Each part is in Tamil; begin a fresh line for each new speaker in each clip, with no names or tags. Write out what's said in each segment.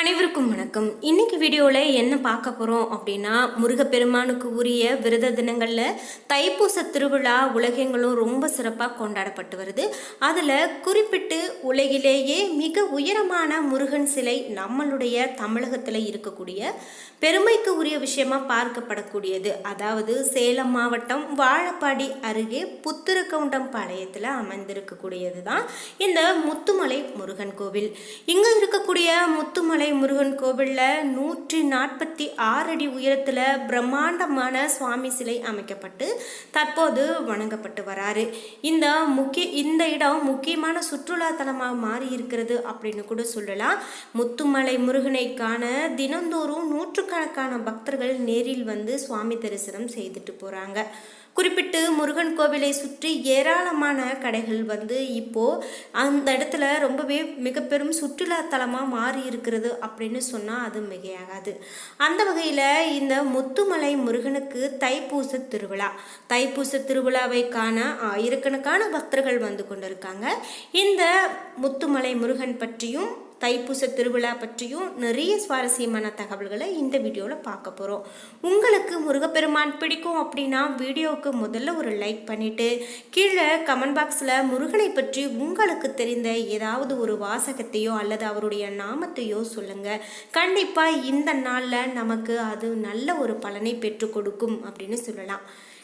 அனைவருக்கும் வணக்கம். இன்னைக்கு வீடியோவில் என்ன பார்க்க போகிறோம் அப்படின்னா முருகப்பெருமானுக்கு உரிய விரத தினங்களில் தைப்பூச திருவிழா உலகெங்களும் ரொம்ப சிறப்பாக கொண்டாடப்பட்டு வருது. அதில் குறிப்பிட்டு உலகிலேயே மிக உயரமான முருகன் சிலை நம்மளுடைய தமிழகத்தில் இருக்கக்கூடிய பெருமைக்கு உரிய விஷயமா பார்க்கப்படக்கூடியது. அதாவது சேலம் மாவட்டம் வாழப்பாடி அருகே புத்திரக்கவுண்டம் பாளையத்தில் அமைந்திருக்கக்கூடியது தான் இந்த முத்துமலை முருகன் கோவில். இங்கே இருக்கக்கூடிய முத்துமலை முருகன் கோவிலில் நூற்றி நாற்பத்தி ஆறு அடி உயரத்தில் பிரம்மாண்டமான சுவாமி சிலை அமைக்கப்பட்டு தற்போது வணங்கப்பட்டு வராரு. இந்த முக்கிய இந்த இடம் முக்கியமான சுற்றுலா தலமாக மாறி இருக்கிறது அப்படின்னு கூட சொல்லலாம். முத்துமலை முருகனை காண தினந்தோறும் நூற்றுக்கணக்கான பக்தர்கள் நேரில் வந்து சுவாமி தரிசனம் செய்துட்டு போகிறாங்க குறிப்பிட்டு முருகன் கோவிலை சுற்றி ஏராளமான கடைகள் வந்து இப்போது அந்த இடத்துல ரொம்பவே மிக பெரும் சுற்றுலா தலமாக மாறி இருக்கிறது அப்படின்னு சொன்னால் அது மிகையாகாது. அந்த வகையில் இந்த முத்துமலை முருகனுக்கு தைப்பூச திருவிழா. தைப்பூச திருவிழாவை காண ஆயிரக்கணக்கான பக்தர்கள் வந்து கொண்டிருக்காங்க. இந்த முத்துமலை முருகன் பற்றியும் தைப்பூச திருவிழா பற்றியும் நிறைய சுவாரஸ்யமான தகவல்களை இந்த வீடியோவில் பார்க்க போகிறோம் உங்களுக்கு முருகப்பெருமான் பிடிக்கும் அப்படின்னா வீடியோவுக்கு முதல்ல ஒரு லைக் பண்ணிவிட்டு கீழே கமெண்ட் பாக்ஸில் முருகனை பற்றி உங்களுக்கு தெரிந்த ஏதாவது ஒரு வாசகத்தையோ அல்லது அவருடைய நாமத்தையோ சொல்லுங்கள் கண்டிப்பாக இந்த நாளில் நமக்கு அது நல்ல ஒரு பலனை பெற்றுக் கொடுக்கும் அப்படின்னு சொல்லலாம்.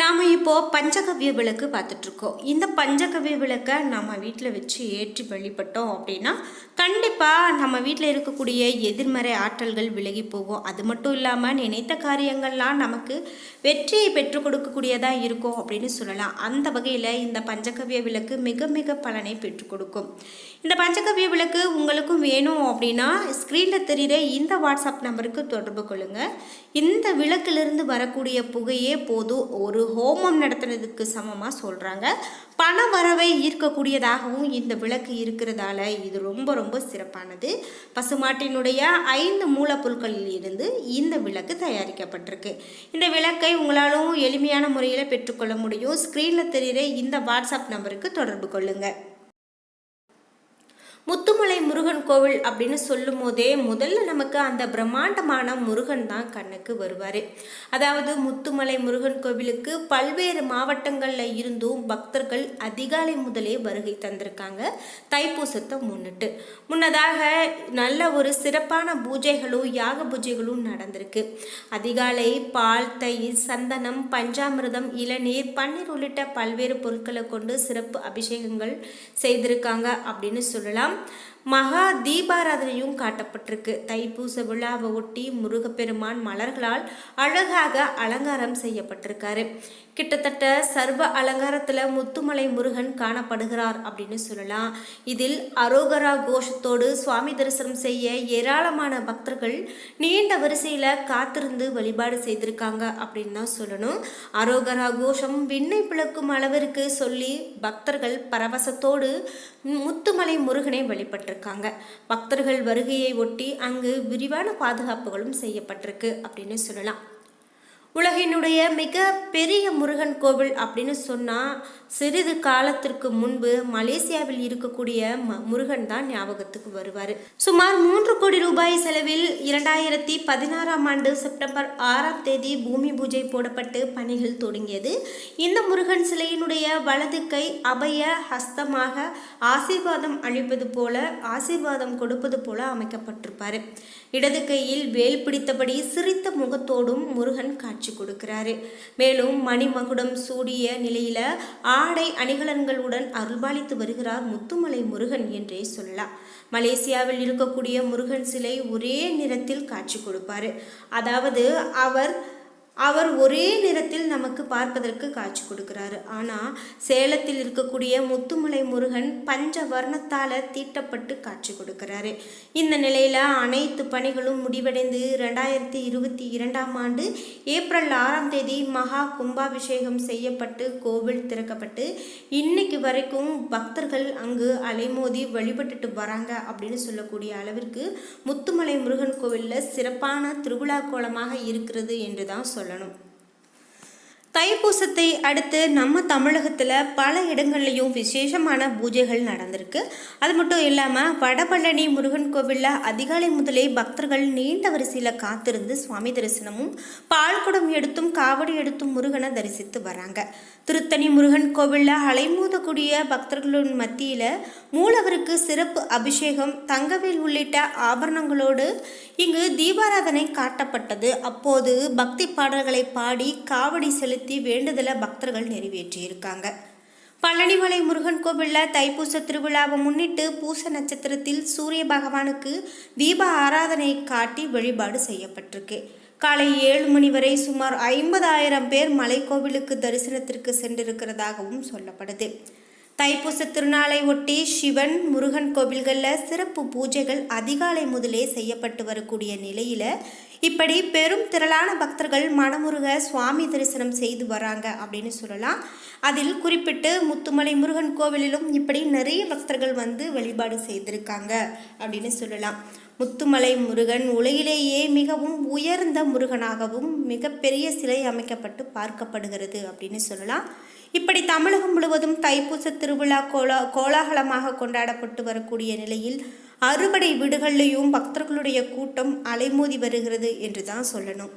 நாம் இப்போது பஞ்சகவ்ய விளக்கு பார்த்துட்ருக்கோம். இந்த பஞ்சகவ்ய விளக்கை நம்ம வீட்டில் வச்சு ஏற்றி வழிபட்டோம் அப்படின்னா கண்டிப்பாக நம்ம வீட்டில் இருக்கக்கூடிய எதிர்மறை ஆற்றல்கள் விலகி போகும். அது மட்டும் இல்லாமல் நினைத்த காரியங்கள்லாம் நமக்கு வெற்றியை பெற்றுக் கொடுக்கக்கூடியதாக இருக்கும் அப்படின்னு சொல்லலாம். அந்த வகையில் இந்த பஞ்சகவ்ய விளக்கு மிக மிக பலனை பெற்றுக் கொடுக்கும். இந்த பஞ்சகவ்ய விளக்கு உங்களுக்கும் வேணும் அப்படின்னா ஸ்க்ரீனில் தெரிகிற இந்த வாட்ஸ்அப் நம்பருக்கு தொடர்பு கொள்ளுங்கள் இந்த விளக்கிலிருந்து வரக்கூடிய புகையே போதும். ஒரு ஹோமம் நடத்துனதுக்கு சமமாக சொல்கிறாங்க பண வரவை ஈர்க்கக்கூடியதாகவும் இந்த விளக்கு இருக்கிறதால இது ரொம்ப ரொம்ப சிறப்பானது. பசுமாட்டினுடைய ஐந்து மூலப்பொருட்களில் இருந்து இந்த விளக்கு தயாரிக்கப்பட்டிருக்கு. இந்த விளக்கை உங்களாலும் எளிமையான முறையில் பெற்றுக்கொள்ள முடியும். ஸ்க்ரீனில் தெரிகிற இந்த வாட்ஸ்அப் நம்பருக்கு தொடர்பு கொள்ளுங்கள் முத்துமலை முருகன் கோவில் அப்படின்னு சொல்லும் போதே முதல்ல நமக்கு அந்த பிரம்மாண்டமான முருகன் தான் கண்ணுக்கு வருவார். அதாவது முத்துமலை முருகன் கோவிலுக்கு பல்வேறு மாவட்டங்களில் இருந்தும் பக்தர்கள் அதிகாலை முதலே வருகை தந்திருக்காங்க. தைப்பூசத்தை முன்னிட்டு. முன்னதாக நல்ல ஒரு சிறப்பான பூஜைகளும் யாக பூஜைகளும் நடந்திருக்கு. அதிகாலை பால் தயிர் சந்தனம் பஞ்சாமிர்தம் இளநீர் பன்னீர் உள்ளிட்ட பல்வேறு பொருட்களை கொண்டு சிறப்பு அபிஷேகங்கள் செய்திருக்காங்க அப்படின்னு சொல்லலாம். tá? மகா தீபாராதனையும் காட்டப்பட்டிருக்கு. தைப்பூச விழாவை ஒட்டி முருகப்பெருமான் மலர்களால் அழகாக அலங்காரம் செய்யப்பட்டிருக்காரு. கிட்டத்தட்ட சர்வ அலங்காரத்தில் முத்துமலை முருகன் காணப்படுகிறார் அப்படின்னு சொல்லலாம். இதில் அரோகரா கோஷத்தோடு சுவாமி தரிசனம் செய்ய ஏராளமான பக்தர்கள் நீண்ட வரிசையில் காத்திருந்து வழிபாடு செய்திருக்காங்க அப்படின்னு தான் சொல்லணும். அரோகரா கோஷம் விண்ணை பிளக்கும் அளவிற்கு சொல்லி பக்தர்கள் பரவசத்தோடு முத்துமலை முருகனை இருக்காங்க பக்தர்கள் வருகையை ஒட்டி அங்கு விரிவான பாதுகாப்புகளும் செய்யப்பட்டிருக்கு அப்படின்னு சொல்லலாம். உலகினுடைய மிக பெரிய முருகன் கோவில் அப்படின்னு சொன்னால் சிறிது காலத்திற்கு முன்பு மலேசியாவில் இருக்கக்கூடிய ம முருகன் தான் ஞாபகத்துக்கு வருவார். சுமார் மூன்று கோடி ரூபாய் செலவில் இரண்டாயிரத்தி பதினாறாம் ஆண்டு செப்டம்பர் ஆறாம் தேதி பூமி பூஜை போடப்பட்டு பணிகள் தொடங்கியது. இந்த முருகன் சிலையினுடைய வலது கை அபய ஹஸ்தமாக ஆசீர்வாதம் அளிப்பது போல ஆசீர்வாதம் கொடுப்பது போல அமைக்கப்பட்டிருப்பார். இடது கையில் வேல் பிடித்தபடி சிரித்த முகத்தோடும் முருகன் காட்சி கொடுக்கிறாரு. மேலும் மணிமகுடம் சூடிய நிலையில ஆடை அணிகலன்களுடன் அருள்பாலித்து வருகிறார் முத்துமலை முருகன் என்றே சொல்லலாம். மலேசியாவில் இருக்கக்கூடிய முருகன் சிலை ஒரே நிறத்தில் காட்சி கொடுப்பாரு. அதாவது அவர் அவர் ஒரே நிறத்தில் நமக்கு பார்ப்பதற்கு காட்சி கொடுக்கிறாரு. ஆனால் சேலத்தில் இருக்கக்கூடிய முத்துமலை முருகன் பஞ்ச வர்ணத்தால் தீட்டப்பட்டு காட்சி கொடுக்கிறாரு. இந்த நிலையில் அனைத்து பணிகளும் முடிவடைந்து ரெண்டாயிரத்தி இருபத்தி இரண்டாம் ஆண்டு ஏப்ரல் ஆறாம் தேதி மகா கும்பாபிஷேகம் செய்யப்பட்டு கோவில் திறக்கப்பட்டு இன்னைக்கு வரைக்கும் பக்தர்கள் அங்கு அலைமோதி வழிபட்டுட்டு வராங்க அப்படின்னு சொல்லக்கூடிய அளவிற்கு முத்துமலை முருகன் கோவிலில் சிறப்பான திருவிழா கோலமாக இருக்கிறது என்று தான் சொல்லணும். தைப்பூசத்தை அடுத்து நம்ம தமிழகத்தில் பல இடங்கள்லையும் விசேஷமான பூஜைகள் நடந்திருக்கு. அது மட்டும் இல்லாமல் வடபழனி முருகன் கோவிலில் அதிகாலை முதலே பக்தர்கள் நீண்ட வரிசையில் காத்திருந்து சுவாமி தரிசனமும் பால்குடம் எடுத்தும் காவடி எடுத்தும் முருகனை தரிசித்து வராங்க. திருத்தணி முருகன் கோவிலில் அலைமோதக்கூடிய பக்தர்களின் மத்தியில் மூலவருக்கு சிறப்பு அபிஷேகம் தங்கவேல் உள்ளிட்ட ஆபரணங்களோடு இங்கு தீபாராதனை காட்டப்பட்டது. அப்போது பக்தி பாடல்களை பாடி காவடி செலுத்தி வேண்டுதலை பக்தர்கள் நிறைவேற்றியிருக்காங்க. பழனிமலை முருகன் கோவிலில் தைப்பூச திருவிழாவை முன்னிட்டு பூச நட்சத்திரத்தில் சூரிய பகவானுக்கு தீப ஆராதனை காட்டி வழிபாடு செய்யப்பட்டிருக்கு. காலை ஏழு மணி வரை சுமார் ஐம்பதாயிரம் பேர் மலைக்கோவிலுக்கு தரிசனத்திற்கு சென்றிருக்கிறதாகவும் சொல்லப்படுது. தைப்பூச திருநாளை ஒட்டி சிவன் முருகன் கோவில்களில் சிறப்பு பூஜைகள் அதிகாலை முதலே செய்யப்பட்டு வரக்கூடிய நிலையில் இப்படி பெரும் திரளான பக்தர்கள் மனமுருக சுவாமி தரிசனம் செய்து வராங்க அப்படின்னு சொல்லலாம். அதில் குறிப்பிட்டு முத்துமலை முருகன் கோவிலிலும் இப்படி நிறைய பக்தர்கள் வந்து வழிபாடு செய்திருக்காங்க அப்படின்னு சொல்லலாம். முத்துமலை முருகன் உலகிலேயே மிகவும் உயர்ந்த முருகனாகவும் மிகப்பெரிய சிலை அமைக்கப்பட்டு பார்க்கப்படுகிறது அப்படின்னு சொல்லலாம். இப்படி தமிழகம் முழுவதும் தைப்பூச திருவிழா கோலா கோலாகலமாக கொண்டாடப்பட்டு வரக்கூடிய நிலையில் அறுபடை வீடுகள்லேயும் பக்தர்களுடைய கூட்டம் அலைமோதி வருகிறது என்று தான் சொல்லணும்.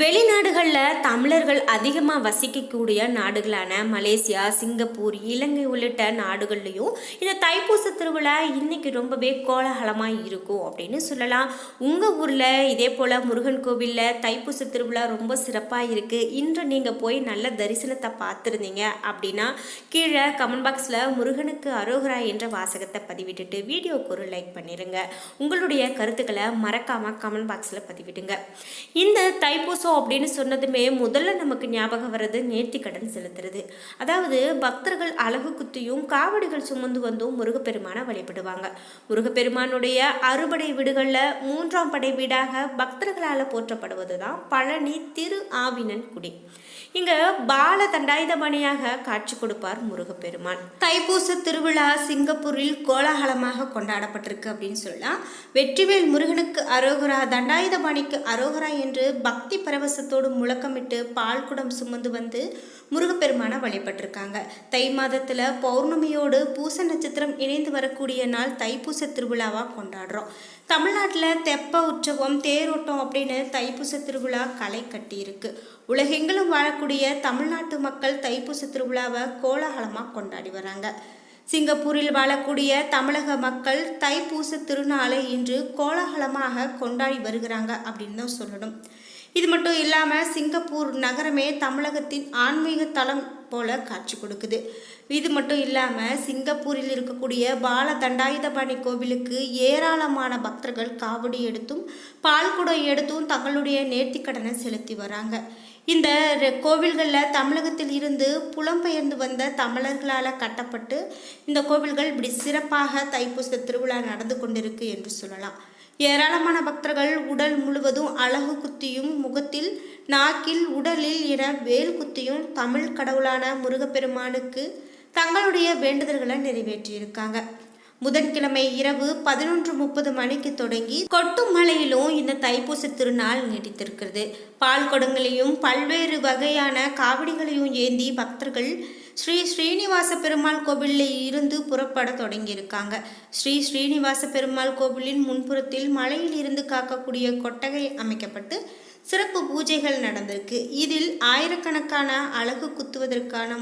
வெளிநாடுகளில் தமிழர்கள் அதிகமாக வசிக்கக்கூடிய நாடுகளான மலேசியா சிங்கப்பூர் இலங்கை உள்ளிட்ட நாடுகள்லையும் இந்த தைப்பூச திருவிழா இன்னைக்கு ரொம்பவே கோலாகலமாக இருக்கும் அப்படின்னு சொல்லலாம். உங்கள் ஊரில் இதே போல் முருகன் கோவிலில் தைப்பூச திருவிழா ரொம்ப சிறப்பாக இருக்குது இன்று நீங்கள் போய் நல்ல தரிசனத்தை பார்த்துருந்தீங்க அப்படின்னா கீழே கமெண்ட் பாக்ஸில் முருகனுக்கு அரோகரா என்ற வாசகத்தை பதிவிட்டுட்டு வீடியோக்கு ஒரு லைக் பண்ணிடுங்க உங்களுடைய கருத்துக்களை மறக்காமல் கமெண்ட் பாக்ஸில் பதிவிடுங்க. இந்த தைப்பூசம் அப்படின்னு சொன்னதுமே முதல்ல நமக்கு ஞாபகம் வர்றது நேர்த்தி கடன் செலுத்துறது. அதாவது பக்தர்கள் அழகு குத்தியும் காவடிகள் சுமந்து வந்தும் முருகப்பெருமானை வழிபடுவாங்க. முருகப்பெருமானுடைய அறுபடை வீடுகளில் மூன்றாம் படை வீடாக பக்தர்களால் போற்றப்படுவது தான் பழனி திரு ஆவினன் குடி. இங்க பால தண்டாயுதபாணியாக காட்சி கொடுப்பார் முருகப்பெருமான். தைப்பூச திருவிழா சிங்கப்பூரில் கோலாகலமாக கொண்டாடப்பட்டிருக்கு அப்படின்னு சொல்லலாம். வெற்றிவேல் முருகனுக்கு அரோகரா தண்டாயுதபாணிக்கு அரோகரா என்று பக்தி பரவசத்தோடு முழக்கமிட்டு பால் குடம் சுமந்து வந்து முருகப்பெருமானை வழிபட்டிருக்காங்க. தை மாதத்தில் பௌர்ணமியோடு பூச நட்சத்திரம் இணைந்து வரக்கூடிய நாள் தைப்பூச திருவிழாவாக கொண்டாடுறோம். தமிழ்நாட்டில் தெப்ப உற்சவம் தேரோட்டம் அப்படின்னு தைப்பூச திருவிழா களை கட்டியிருக்கு. உலகெங்கிலும் வாழக்கூடிய தமிழ்நாட்டு மக்கள் தைப்பூச திருவிழாவை கோலாகலமாக கொண்டாடி வராங்க. சிங்கப்பூரில் வாழக்கூடிய தமிழக மக்கள் தைப்பூச திருநாளை இன்று கோலாகலமாக கொண்டாடி வருகிறாங்க அப்படின்னு தான் சொல்லணும். இது மட்டும் இல்லாமல் சிங்கப்பூர் நகரமே தமிழகத்தின் ஆன்மீக தளம் போல காட்சி கொடுக்குது. இது மட்டும் இல்லாமல் சிங்கப்பூரில் இருக்கக்கூடிய பால தண்டாயுதபாணி கோவிலுக்கு ஏராளமான பக்தர்கள் காவடி எடுத்தும் பால்குடம் எடுத்தும் தங்களுடைய நேர்த்திக்கடனை செலுத்தி வராங்க. இந்த கோவில்களில் தமிழகத்தில் இருந்து புலம்பெயர்ந்து வந்த தமிழர்களால் கட்டப்பட்டு இந்த கோவில்கள் இப்படி சிறப்பாக தைப்பூச திருவிழா நடந்து கொண்டிருக்கு என்று சொல்லலாம். ஏராளமான பக்தர்கள் உடல் முழுவதும் அழகு குத்தியும் முகத்தில் நாக்கில் உடலில் என வேல் குத்தியும் தமிழ் கடவுளான முருகப்பெருமானுக்கு தங்களுடைய வேண்டுதல்களை நிறைவேற்றியிருக்காங்க. புதன்கிழமை இரவு பதினொன்று முப்பது மணிக்கு தொடங்கி கொட்டும் மலையிலும் இந்த தைப்பூச திருநாள் நீடித்திருக்கிறது. பால் குடங்களையும் பல்வேறு வகையான காவடிகளையும் ஏந்தி பக்தர்கள் ஸ்ரீ ஸ்ரீனிவாச பெருமாள் கோவிலில் இருந்து புறப்பட தொடங்கியிருக்காங்க. ஸ்ரீ ஸ்ரீனிவாச பெருமாள் கோவிலின் முன்புறத்தில் மலையில் இருந்து காக்கக்கூடிய கொட்டகை அமைக்கப்பட்டு சிறப்பு பூஜைகள் நடந்திருக்கு. இதில் ஆயிரக்கணக்கான அழகு குத்துவதற்கான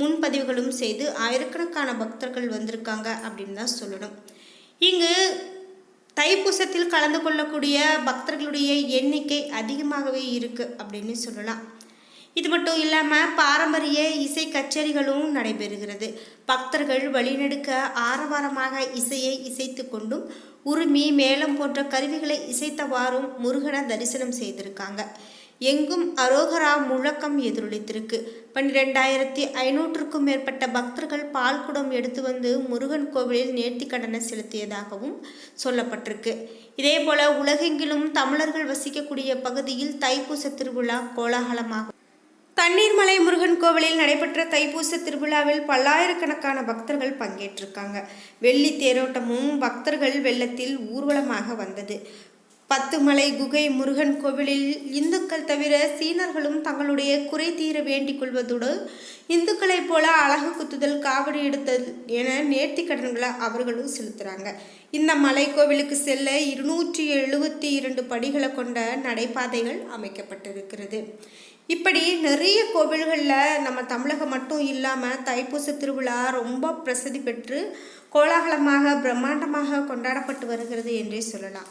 முன்பதிவுகளும் செய்து ஆயிரக்கணக்கான பக்தர்கள் வந்திருக்காங்க அப்படின்னு தான் சொல்லணும். இங்கு தைப்பூசத்தில் கலந்து கொள்ளக்கூடிய பக்தர்களுடைய எண்ணிக்கை அதிகமாகவே இருக்குது அப்படின்னு சொல்லலாம். இது மட்டும் இல்லாமல் பாரம்பரிய இசை கச்சேரிகளும் நடைபெறுகிறது. பக்தர்கள் வழிநெடுக்க ஆரவாரமாக இசையை இசைத்து கொண்டும் உருமி மேளம் போன்ற கருவிகளை இசைத்தவாறும் முருகனை தரிசனம் செய்திருக்காங்க. எங்கும் அரோகரா முழக்கம் எதிரொலித்திருக்கு. பன்னிரெண்டாயிரத்தி ஐநூற்றுக்கும் மேற்பட்ட பக்தர்கள் பால்குடம் எடுத்து வந்து முருகன் கோவிலில் நேர்த்தி கடனை செலுத்தியதாகவும் சொல்லப்பட்டிருக்கு. இதே போல உலகெங்கிலும் தமிழர்கள் வசிக்கக்கூடிய பகுதியில் தைப்பூச திருவிழா கோலாகலமாகும். தண்ணீர்மலை முருகன் கோவிலில் நடைபெற்ற தைப்பூச திருவிழாவில் பல்லாயிரக்கணக்கான பக்தர்கள் பங்கேற்றிருக்காங்க. வெள்ளி தேரோட்டமும் பக்தர்கள் வெள்ளத்தில் ஊர்வலமாக வந்தது. பத்துமலை குகை முருகன் கோவிலில் இந்துக்கள் தவிர சீனர்களும் தங்களுடைய குறை தீர வேண்டிக் கொள்வதோடு இந்துக்களைப் போல அழகு குத்துதல் காவடி எடுத்தல் என நேர்த்தி கடன்களை அவர்களும் செலுத்துகிறாங்க இந்த மலை கோவிலுக்கு செல்ல இருநூற்றி எழுபத்தி இரண்டு படிகளை கொண்ட நடைபாதைகள் அமைக்கப்பட்டிருக்கிறது. இப்படி நிறைய கோவில்களில் நம்ம தமிழகம் மட்டும் இல்லாமல் தைப்பூச திருவிழா ரொம்ப பிரசித்தி பெற்று கோலாகலமாக பிரம்மாண்டமாக கொண்டாடப்பட்டு வருகிறது என்றே சொல்லலாம்.